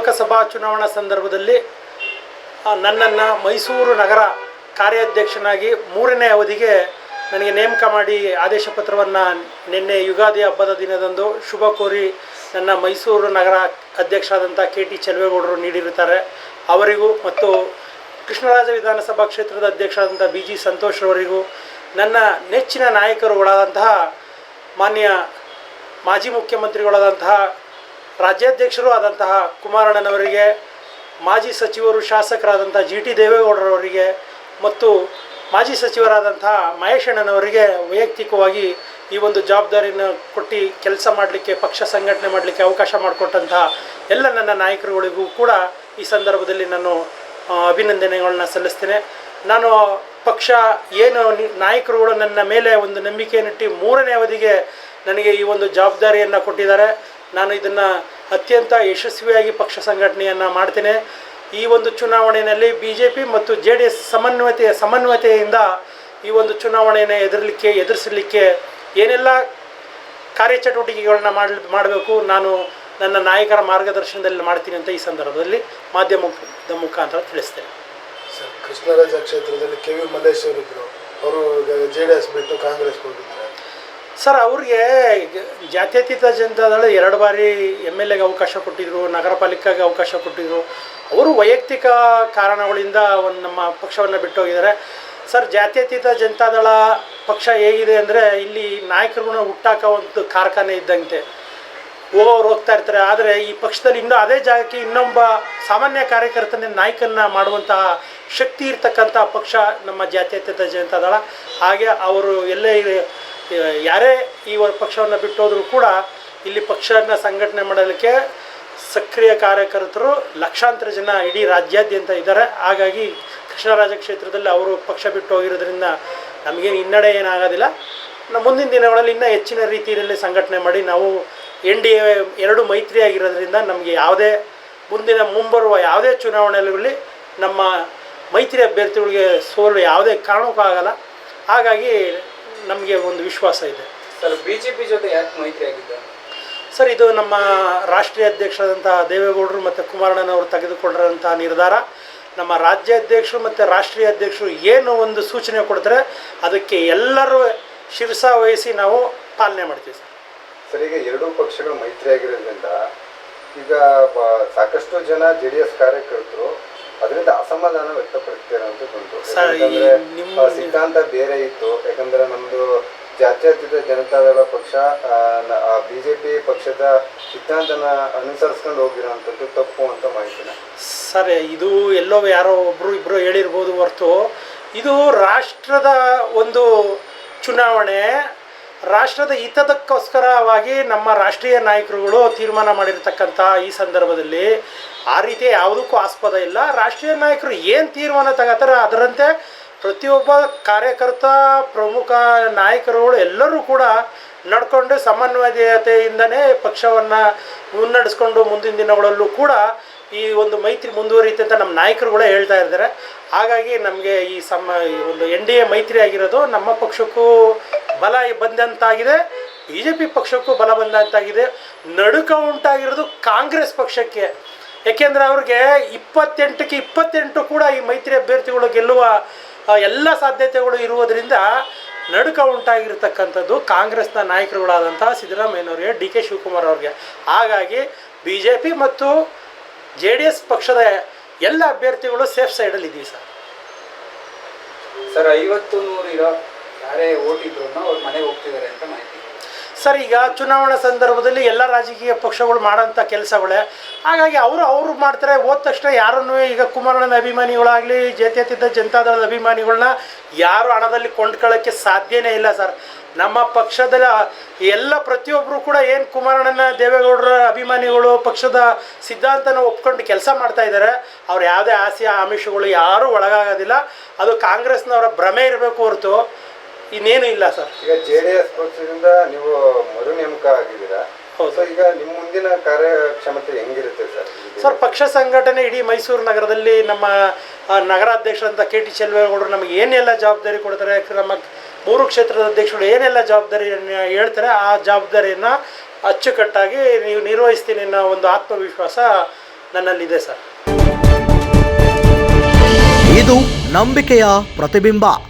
ಲೋಕಸಭಾ ಚುನಾವಣಾ ಸಂದರ್ಭದಲ್ಲಿ ನನ್ನನ್ನು ಮೈಸೂರು ನಗರ ಕಾರ್ಯಾಧ್ಯಕ್ಷನಾಗಿ ಮೂರನೇ ಅವಧಿಗೆ ನನಗೆ ನೇಮಕ ಮಾಡಿ ಆದೇಶ ಪತ್ರವನ್ನು ನಿನ್ನೆ ಯುಗಾದಿ ಹಬ್ಬದ ದಿನದಂದು ಶುಭ ಕೋರಿ ನನ್ನ ಮೈಸೂರು ನಗರ ಅಧ್ಯಕ್ಷರಾದಂಥ ಕೆ ಟಿ ಚೆಲುವೇಗೌಡರು ನೀಡಿರುತ್ತಾರೆ. ಅವರಿಗೂ ಮತ್ತು ಕೃಷ್ಣರಾಜ ವಿಧಾನಸಭಾ ಕ್ಷೇತ್ರದ ಅಧ್ಯಕ್ಷರಾದಂಥ ಬಿ ಜಿ ಸಂತೋಷ್ ಅವರಿಗೂ ನನ್ನ ನೆಚ್ಚಿನ ನಾಯಕರುಗಳಾದಂತಹ ಮಾನ್ಯ ಮಾಜಿ ಮುಖ್ಯಮಂತ್ರಿಗಳಾದಂತಹ ರಾಜ್ಯಾಧ್ಯಕ್ಷರು ಆದಂತಹ ಕುಮಾರಣ್ಣನವರಿಗೆ, ಮಾಜಿ ಸಚಿವರು ಶಾಸಕರಾದಂಥ ಜಿ ಟಿ ದೇವೇಗೌಡರವರಿಗೆ ಮತ್ತು ಮಾಜಿ ಸಚಿವರಾದಂತಹ ಮಹೇಶಣ್ಣನವರಿಗೆ ವೈಯಕ್ತಿಕವಾಗಿ ಈ ಒಂದು ಜವಾಬ್ದಾರಿಯನ್ನು ಕೊಟ್ಟು ಕೆಲಸ ಮಾಡಲಿಕ್ಕೆ, ಪಕ್ಷ ಸಂಘಟನೆ ಮಾಡಲಿಕ್ಕೆ ಅವಕಾಶ ಮಾಡಿಕೊಟ್ಟಂತಹ ಎಲ್ಲ ನನ್ನ ನಾಯಕರುಗಳಿಗೂ ಕೂಡ ಈ ಸಂದರ್ಭದಲ್ಲಿ ನಾನು ಅಭಿನಂದನೆಗಳನ್ನ ಸಲ್ಲಿಸ್ತೇನೆ. ನಾನು ಪಕ್ಷ ಏನು ನಾಯಕರುಗಳು ನನ್ನ ಮೇಲೆ ಒಂದು ನಂಬಿಕೆಯನ್ನಿಟ್ಟು ಮೂರನೇ ಅವಧಿಗೆ ನನಗೆ ಈ ಒಂದು ಜವಾಬ್ದಾರಿಯನ್ನು ಕೊಟ್ಟಿದ್ದಾರೆ. ನಾನು ಇದನ್ನು ಅತ್ಯಂತ ಯಶಸ್ವಿಯಾಗಿ ಪಕ್ಷ ಸಂಘಟನೆಯನ್ನು ಮಾಡ್ತೇನೆ. ಈ ಒಂದು ಚುನಾವಣೆಯಲ್ಲಿ ಬಿ ಜೆ ಪಿ ಮತ್ತು ಜೆ ಡಿ ಎಸ್ ಸಮನ್ವಯತೆಯ ಸಮನ್ವಯತೆಯಿಂದ ಈ ಒಂದು ಚುನಾವಣೆಯನ್ನು ಎದುರಲಿಕ್ಕೆ, ಎದುರಿಸಲಿಕ್ಕೆ ಏನೆಲ್ಲ ಕಾರ್ಯಚಟುವಟಿಕೆಗಳನ್ನ ಮಾಡಿ ಮಾಡಬೇಕು, ನಾನು ನನ್ನ ನಾಯಕರ ಮಾರ್ಗದರ್ಶನದಲ್ಲಿ ಮಾಡ್ತೀನಿ ಅಂತ ಈ ಸಂದರ್ಭದಲ್ಲಿ ಮಾಧ್ಯಮದ ಮುಖಾಂತರ ತಿಳಿಸ್ತೇನೆ. ಸರ್, ಕೃಷ್ಣರಾಜ ಕ್ಷೇತ್ರದಲ್ಲಿ ಕೆ ವಿ ಮಲ್ಲೇಶ್ವರ ಇದ್ರು. ಅವರು ಜೆ ಡಿ ಎಸ್ ಬಿಟ್ಟು ಕಾಂಗ್ರೆಸ್ ಹೋಗಿದ್ದಾರೆ ಸರ್, ಅವ್ರಿಗೆ ಜಾತ್ಯತೀತ ಜನತಾದಳ ಎರಡು ಬಾರಿ ಎಂ ಎಲ್ ಎಗೆ ಅವಕಾಶ ಕೊಟ್ಟಿದ್ದರು ನಗರ ಪಾಲಿಕೆಗೆ ಅವಕಾಶ ಕೊಟ್ಟಿದ್ರು. ಅವರು ವೈಯಕ್ತಿಕ ಕಾರಣಗಳಿಂದ ಒಂದು ನಮ್ಮ ಪಕ್ಷವನ್ನು ಬಿಟ್ಟು ಹೋಗಿದ್ದಾರೆ ಸರ್, ಜಾತ್ಯತೀತ ಜನತಾದಳ ಪಕ್ಷ ಹೇಗಿದೆ ಅಂದರೆ ಇಲ್ಲಿ ನಾಯಕರುಗಳನ್ನ ಹುಟ್ಟಾಕ ಒಂದು ಕಾರ್ಖಾನೆ ಇದ್ದಂತೆ. ಹೋಗೋರು ಹೋಗ್ತಾ ಇರ್ತಾರೆ. ಆದರೆ ಈ ಪಕ್ಷದಲ್ಲಿ ಇನ್ನೂ ಅದೇ ಜಾಗಕ್ಕೆ ಇನ್ನೊಬ್ಬ ಸಾಮಾನ್ಯ ಕಾರ್ಯಕರ್ತನೇ ನಾಯಕನ್ನ ಮಾಡುವಂತಹ ಶಕ್ತಿ ಇರ್ತಕ್ಕಂಥ ಪಕ್ಷ ನಮ್ಮ ಜಾತ್ಯತೀತ ಜನತಾದಳ. ಹಾಗೆ ಅವರು ಎಲ್ಲೇ ಯಾರೇ ಈ ಒಂದು ಪಕ್ಷವನ್ನು ಬಿಟ್ಟೋದ್ರೂ ಕೂಡ ಇಲ್ಲಿ ಪಕ್ಷವನ್ನು ಸಂಘಟನೆ ಮಾಡಲಿಕ್ಕೆ ಸಕ್ರಿಯ ಕಾರ್ಯಕರ್ತರು ಲಕ್ಷಾಂತರ ಜನ ಇಡೀ ರಾಜ್ಯಾದ್ಯಂತ ಇದ್ದಾರೆ. ಹಾಗಾಗಿ ಕೃಷ್ಣರಾಜ ಕ್ಷೇತ್ರದಲ್ಲಿ ಅವರು ಪಕ್ಷ ಬಿಟ್ಟು ಹೋಗಿರೋದ್ರಿಂದ ನಮಗೇನು ಹಿನ್ನಡೆ ಏನಾಗೋದಿಲ್ಲ. ನಮ್ಮ ಮುಂದಿನ ದಿನಗಳಲ್ಲಿ ಇನ್ನೂ ಹೆಚ್ಚಿನ ರೀತಿಯಲ್ಲಿ ಸಂಘಟನೆ ಮಾಡಿ ನಾವು ಎನ್ ಡಿ ಎ ಎರಡು ಮೈತ್ರಿ ಆಗಿರೋದ್ರಿಂದ ನಮಗೆ ಯಾವುದೇ ಮುಂದಿನ ಮುಂಬರುವ ಯಾವುದೇ ಚುನಾವಣೆಗಳಲ್ಲಿ ನಮ್ಮ ಮೈತ್ರಿ ಅಭ್ಯರ್ಥಿಗಳಿಗೆ ಸೋಲು ಯಾವುದೇ ಕಾರಣಕ್ಕೂ ಆಗಲ್ಲ. ಹಾಗಾಗಿ ನಮಗೆ ಒಂದು ವಿಶ್ವಾಸ ಇದೆ. ಸರ್ ಬಿಜೆಪಿ ಜೊತೆ ಯಾಕೆ ಮೈತ್ರಿ ಆಗಿದ್ದ? ಸರ್ ಇದು ನಮ್ಮ ರಾಷ್ಟ್ರೀಯ ಅಧ್ಯಕ್ಷರಾದಂಥ ದೇವೇಗೌಡರು ಮತ್ತು ಕುಮಾರಣ್ಣನವರು ತೆಗೆದುಕೊಂಡಿರೋಂಥ ನಿರ್ಧಾರ. ನಮ್ಮ ರಾಜ್ಯಾಧ್ಯಕ್ಷರು ಮತ್ತು ರಾಷ್ಟ್ರೀಯ ಅಧ್ಯಕ್ಷರು ಏನು ಒಂದು ಸೂಚನೆ ಕೊಡ್ತಾರೆ ಅದಕ್ಕೆ ಎಲ್ಲರೂ ಶಿರಸ ವಹಿಸಿ ನಾವು ಪಾಲನೆ ಮಾಡ್ತೀವಿ ಸರ್. ಸರ್ ಈಗ ಎರಡೂ ಪಕ್ಷಗಳು ಮೈತ್ರಿ ಆಗಿರೋದ್ರಿಂದ ಈಗ ಬ- ಸಾಕಷ್ಟು ಜನ ಜೆ ಡಿ ಎಸ್ ಕಾರ್ಯಕರ್ತರು ಅದರಿಂದ ಅಸಮಾಧಾನ ಆ, ಸಿದ್ಧಾಂತ ಬೇರೆ ಇತ್ತು. ಯಾಕಂದ್ರೆ ನಮ್ದು ಜಾತ್ಯತೀತ ಜನತಾದಳ ಪಕ್ಷ ಬಿಜೆಪಿ ಪಕ್ಷದ ಸಿದ್ಧಾಂತನ ಅನುಸರಿಸ್ಕೊಂಡು ಹೋಗಿರೋಂಥದ್ದು ತಪ್ಪು ಅಂತ ಮಾಹಿತಿನ ಸರ್ ಇದು ಎಲ್ಲೋ ಯಾರೋ ಒಬ್ರು ಇಬ್ರು ಹೇಳಿರ್ಬೋದು ಹೊರತು ಇದು ರಾಷ್ಟ್ರದ ಒಂದು ಚುನಾವಣೆ ರಾಷ್ಟ್ರದ ಹಿತದಕ್ಕೋಸ್ಕರವಾಗಿ ನಮ್ಮ ರಾಷ್ಟ್ರೀಯ ನಾಯಕರುಗಳು ತೀರ್ಮಾನ ಮಾಡಿರ್ತಕ್ಕಂಥ ಈ ಸಂದರ್ಭದಲ್ಲಿ ಆ ರೀತಿ ಯಾವುದಕ್ಕೂ ಆಸ್ಪದ ಇಲ್ಲ. ರಾಷ್ಟ್ರೀಯ ನಾಯಕರು ಏನು ತೀರ್ಮಾನ ತಗೋತಾರೆ ಅದರಂತೆ ಪ್ರತಿಯೊಬ್ಬ ಕಾರ್ಯಕರ್ತ, ಪ್ರಮುಖ ನಾಯಕರುಗಳು ಎಲ್ಲರೂ ಕೂಡ ನಡ್ಕೊಂಡು ಸಮನ್ವಯತೆಯಿಂದನೇ ಪಕ್ಷವನ್ನು ಮುನ್ನಡೆಸ್ಕೊಂಡು ಮುಂದಿನ ದಿನಗಳಲ್ಲೂ ಕೂಡ ಈ ಒಂದು ಮೈತ್ರಿ ಮುಂದುವರಿಯುತ್ತೆ ಅಂತ ನಮ್ಮ ನಾಯಕರುಗಳೇ ಹೇಳ್ತಾ ಇದ್ದಾರೆ. ಹಾಗಾಗಿ ನಮಗೆ ಈ ಸಮ ಒಂದು ಎನ್ ಡಿ ಎ ಮೈತ್ರಿ ಆಗಿರೋದು ನಮ್ಮ ಪಕ್ಷಕ್ಕೂ ಬಲ ಬಂದಂತಾಗಿದೆ. ಬಿ ಜೆ ಪಿ ಪಕ್ಷಕ್ಕೂ ಬಲ ಬಂದಂತಾಗಿದೆ. ನಡುಕ ಉಂಟಾಗಿರೋದು ಕಾಂಗ್ರೆಸ್ ಪಕ್ಷಕ್ಕೆ. ಏಕೆಂದರೆ ಅವ್ರಿಗೆ ಇಪ್ಪತ್ತೆಂಟಕ್ಕೆ ಇಪ್ಪತ್ತೆಂಟು ಕೂಡ ಈ ಮೈತ್ರಿ ಅಭ್ಯರ್ಥಿಗಳು ಗೆಲ್ಲುವ ಎಲ್ಲ ಸಾಧ್ಯತೆಗಳು ಇರುವುದರಿಂದ ನಡುಕ ಉಂಟಾಗಿರ್ತಕ್ಕಂಥದ್ದು ಕಾಂಗ್ರೆಸ್ನ ನಾಯಕರುಗಳಾದಂಥ ಸಿದ್ದರಾಮಯ್ಯನವ್ರಿಗೆ, ಡಿ ಕೆ ಶಿವಕುಮಾರ್ ಅವ್ರಿಗೆ. ಹಾಗಾಗಿ ಬಿ ಜೆ ಪಿ ಮತ್ತು ಜೆ ಡಿ ಎಸ್ ಪಕ್ಷದ ಎಲ್ಲ ಅಭ್ಯರ್ಥಿಗಳು ಸೇಫ್ ಸೈಡಲ್ಲಿ ಇದ್ದೀವಿ ಸರ್. ಸರ್, ಐವತ್ತು ನೂರು ಇರೋ ಯಾರೇ ಮನೆಗೆ ಹೋಗ್ತಿದ್ದಾರೆ ಅಂತ ಮಾಹಿತಿ. ಸರ್, ಈಗ ಚುನಾವಣಾ ಸಂದರ್ಭದಲ್ಲಿ ಎಲ್ಲ ರಾಜಕೀಯ ಪಕ್ಷಗಳು ಮಾಡೋಂಥ ಕೆಲಸಗಳೇ. ಹಾಗಾಗಿ ಅವರು ಅವರು ಮಾಡ್ತಾರೆ, ಹೋದ ತಕ್ಷಣ ಯಾರನ್ನು ಈಗ ಕುಮಾರಣ್ಣನ ಅಭಿಮಾನಿಗಳಾಗಲಿ ಜಾತ್ಯತೀತ ಜನತಾದಳದ ಅಭಿಮಾನಿಗಳನ್ನ ಯಾರು ಹಣದಲ್ಲಿ ಕೊಂಡ್ಕೊಳ್ಳೋಕ್ಕೆ ಸಾಧ್ಯನೇ ಇಲ್ಲ ಸರ್. ನಮ್ಮ ಪಕ್ಷದ ಎಲ್ಲ ಪ್ರತಿಯೊಬ್ಬರು ಕೂಡ ಏನು ಕುಮಾರಣ್ಣನ ದೇವೇಗೌಡರ ಅಭಿಮಾನಿಗಳು, ಪಕ್ಷದ ಸಿದ್ಧಾಂತನ ಒಪ್ಕೊಂಡು ಕೆಲಸ ಮಾಡ್ತಾ ಇದ್ದಾರೆ, ಅವ್ರು ಯಾವುದೇ ಆಸೆ ಆಮಿಷಗಳು ಯಾರೂ ಒಳಗಾಗೋದಿಲ್ಲ. ಅದು ಕಾಂಗ್ರೆಸ್ನವರ ಭ್ರಮೆ ಇರಬೇಕು ಹೊರತು. ಇನ್ನೇನು ಇಲ್ಲ ಸರ್. ಈಗ ಜೆ ಡಿ ಎಸ್ ಪಕ್ಷದಿಂದ ನೀವು ಮರು ನೇಮಕ ಆಗಿದ್ದೀರಾ? ಹೌದು. ಸೊ ಈಗ ನಿಮ್ಮ ಮುಂದಿನ ಕಾರ್ಯಕ್ಷಮತೆ ಹೆಂಗಿರುತ್ತೆ ಸರ್? ಸರ್ ಪಕ್ಷ ಸಂಘಟನೆ ಇಡೀ ಮೈಸೂರು ನಗರದಲ್ಲಿ ನಮ್ಮ ನಗರಾಧ್ಯಕ್ಷರಂತ ಕೆ ಟಿ ಚೆಲ್ವೇಗೌಡರು ನಮಗೆ ಏನೆಲ್ಲ ಜವಾಬ್ದಾರಿ ಕೊಡ್ತಾರೆ ನಮ್ಮ ಮೂರು ಕ್ಷೇತ್ರದ ಅಧ್ಯಕ್ಷರು ಏನೆಲ್ಲ ಜವಾಬ್ದಾರಿಯನ್ನು ಹೇಳ್ತಾರೆ ಆ ಜವಾಬ್ದಾರಿಯನ್ನು ಅಚ್ಚುಕಟ್ಟಾಗಿ ನೀವು ನಿರ್ವಹಿಸ್ತೀನಿ ಅನ್ನೋ ಒಂದು ಆತ್ಮವಿಶ್ವಾಸ ನನ್ನಲ್ಲಿದೆ ಸರ್. ಇದು ನಂಬಿಕೆಯ ಪ್ರತಿಬಿಂಬ.